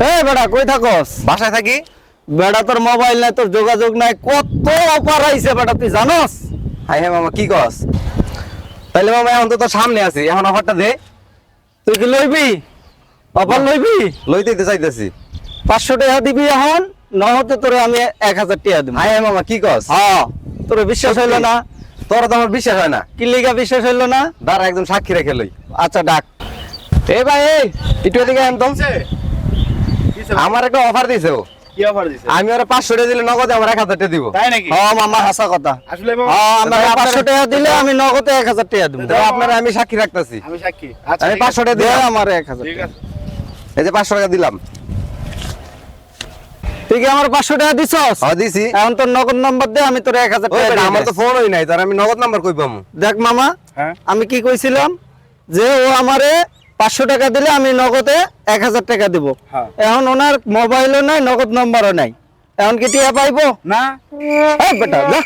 বেটা কই থাকস? বাসায় থাকি। বেটা তোর মোবাইল নাই তোর যোগাযোগ নাই কত অফার আইছে বেটা তুই জানস? হাই হ্যাঁ মামা কি কস? তাহলে মামা এখন তো তোর সামনে আছি এখন অফারটা দে। তুই কি লইবি? অফার লইবি? লইতে দিতে চাইতেছি। পাঁচশো টাকা দিবি এখন নহতে তোরে আমি এক হাজার টাকা দিব। হাই হ্যাঁ মামা কি কস? হ্যাঁ তোর বিশ্বাস হইল না। তোর তো আমার বিশ্বাস হয় না। কি লিগা বিশ্বাস হইল না? দাঁড়া একদম সাক্ষী রেখে লই। আচ্ছা ডাক। এ ভাই এই একটু এদিকে আন তো আমার একটা অফার দিছে। ও কি অফার দিছে? আমি ওরা পাঁচশো টাকা দিলে নগদে আমার এক হাজার টাকা দিব। তাই নাকি? হ্যাঁ মামা হাসা কথা। আসলে হ্যাঁ আমার তাহলে পাঁচশো আপনার- টাকা দিলে আমি নগদে এক হাজার টাকা দিব। তো আপনারা আমি সাক্ষী রাখতেছি। আমি সাক্ষী। আচ্ছা আমি ঠিক পাঁচশো আছে, টাকা দিলাম। আমার এক হাজার ঠিক আছে। এই যে পাঁচশো টাকা দিলাম। তুই কি আমার পাঁচশো টাকা দিছস? হ্যাঁ দিছি। এখন তোর নগদ নাম্বার দে আমি তোর টাকা আমার তো নাই তার আমি নগদ নাম্বার কই পামু? দেখ মামা হ্যাঁ। আমি কি কইছিলাম? যে ও আমারে পাঁচশো টাকা দিলে আমি নগদে এক হাজার টাকা দিব। হ্যাঁ। এখন ওনার মোবাইলও নাই নগদ নম্বরও নাই। এখন কি টিয়া পাইবো? না। বেটা যা।